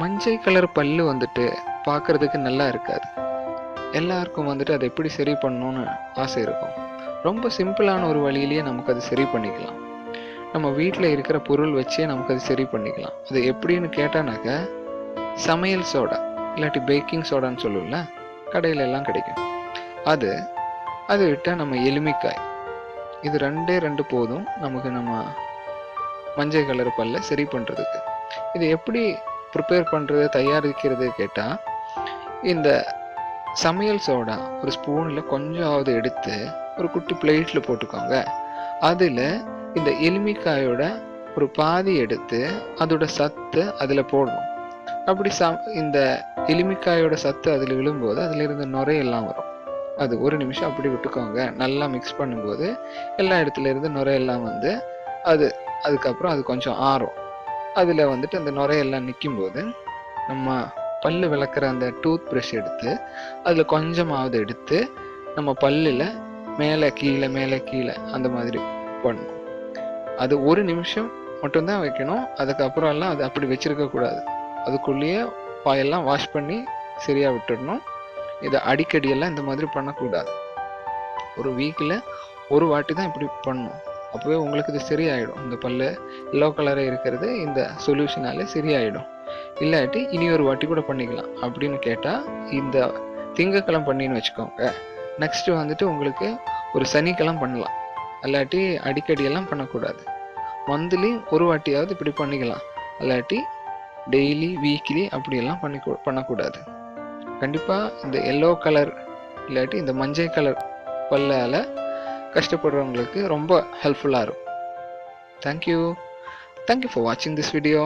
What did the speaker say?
மஞ்சள் கலர் பல்லு வந்துட்டு பார்க்கறதுக்கு நல்லா இருக்காது. எல்லாருக்கும் வந்துட்டு அதை எப்படி சரி பண்ணணும்னு ஆசை இருக்கும். ரொம்ப சிம்பிளான ஒரு வழியிலேயே நமக்கு அது சரி பண்ணிக்கலாம். நம்ம வீட்டில் இருக்கிற பொருள் வச்சே நமக்கு அது சரி பண்ணிக்கலாம். அது எப்படின்னு கேட்டானாக்க சமையல் சோடா இல்லாட்டி பேக்கிங் சோடான்னு சொல்லுவோம்ல கடையில எல்லாம் கிடைக்கும். அது அது விட்டால் நம்ம எலுமிக்காய். இது ரெண்டே ரெண்டு போதும் நமக்கு நம்ம மஞ்சள் கலர் பல்ல சரி பண்ணுறதுக்கு இது எப்படி ப்ரிப்பேர் பண்ணுறது தயாரிக்கிறது கேட்டால் இந்த சமையல் சோடா ஒரு ஸ்பூனில் கொஞ்சமாவது எடுத்து ஒரு குட்டி பிளேட்டில் போட்டுக்கோங்க. அதில் இந்த எலுமிக்காயோட ஒரு பாதி எடுத்து அதோட சத்து அதில் போடணும். அப்படி சம் இந்த எலுமிக்காயோட சத்து அதில் விழும்போது அதில் இருந்த நுரையெல்லாம் வரும். அது ஒரு நிமிஷம் அப்படி விட்டுக்கோங்க. நல்லா மிக்ஸ் பண்ணும்போது எல்லா இடத்துல இருந்து நுரையெல்லாம் வந்து அது அதுக்கப்புறம் அது கொஞ்சம் ஆறும். அதில் வந்துட்டு அந்த நுரையெல்லாம் நிற்கும் போது நம்ம பல்லு விளக்குற அந்த டூத் ப்ரஷ் எடுத்து அதில் கொஞ்சமாவது எடுத்து நம்ம பல்லில் மேலே கீழே மேலே கீழே அந்த மாதிரி பண்ணணும். அது ஒரு நிமிஷம் மட்டும்தான் வைக்கணும். அதுக்கப்புறம் எல்லாம் அது அப்படி வச்சிருக்கக்கூடாது அதுக்குள்ளேயே வாயெல்லாம் வாஷ் பண்ணி சரியாக விட்டுடணும். இதை அடிக்கடியெல்லாம் இந்த மாதிரி பண்ணக்கூடாது. ஒரு வீக்கில் ஒரு வாட்டி தான் இப்படி பண்ணணும் அப்போவே உங்களுக்கு இது சரியாயிடும். இந்த பல்லு எல்லோ கலராக இருக்கிறது இந்த சொல்யூஷனாலே சரியாயிடும். இல்லாட்டி இனி ஒரு வாட்டி கூட பண்ணிக்கலாம். அப்படின்னு கேட்டால் இந்த திங்கக்கிழமை பண்ணின்னு வச்சுக்கோங்க. நெக்ஸ்ட் வந்துட்டு உங்களுக்கு ஒரு சனிக்கிழமை பண்ணலாம். இல்லாட்டி அடிக்கடியெல்லாம் பண்ணக்கூடாது. மந்த்லி ஒரு வாட்டியாவது இப்படி பண்ணிக்கலாம். இல்லாட்டி டெய்லி வீக்லி அப்படியெல்லாம் பண்ணி பண்ணக்கூடாது. கண்டிப்பாக இந்த எல்லோ கலர் இல்லாட்டி இந்த மஞ்சள் கலர் பல்லால் கஷ்டப்படுறவங்களுக்கு ரொம்ப ஹெல்ப்ஃபுல்லாக இருக்கும். Thank you thank you for வாட்சிங் திஸ் வீடியோ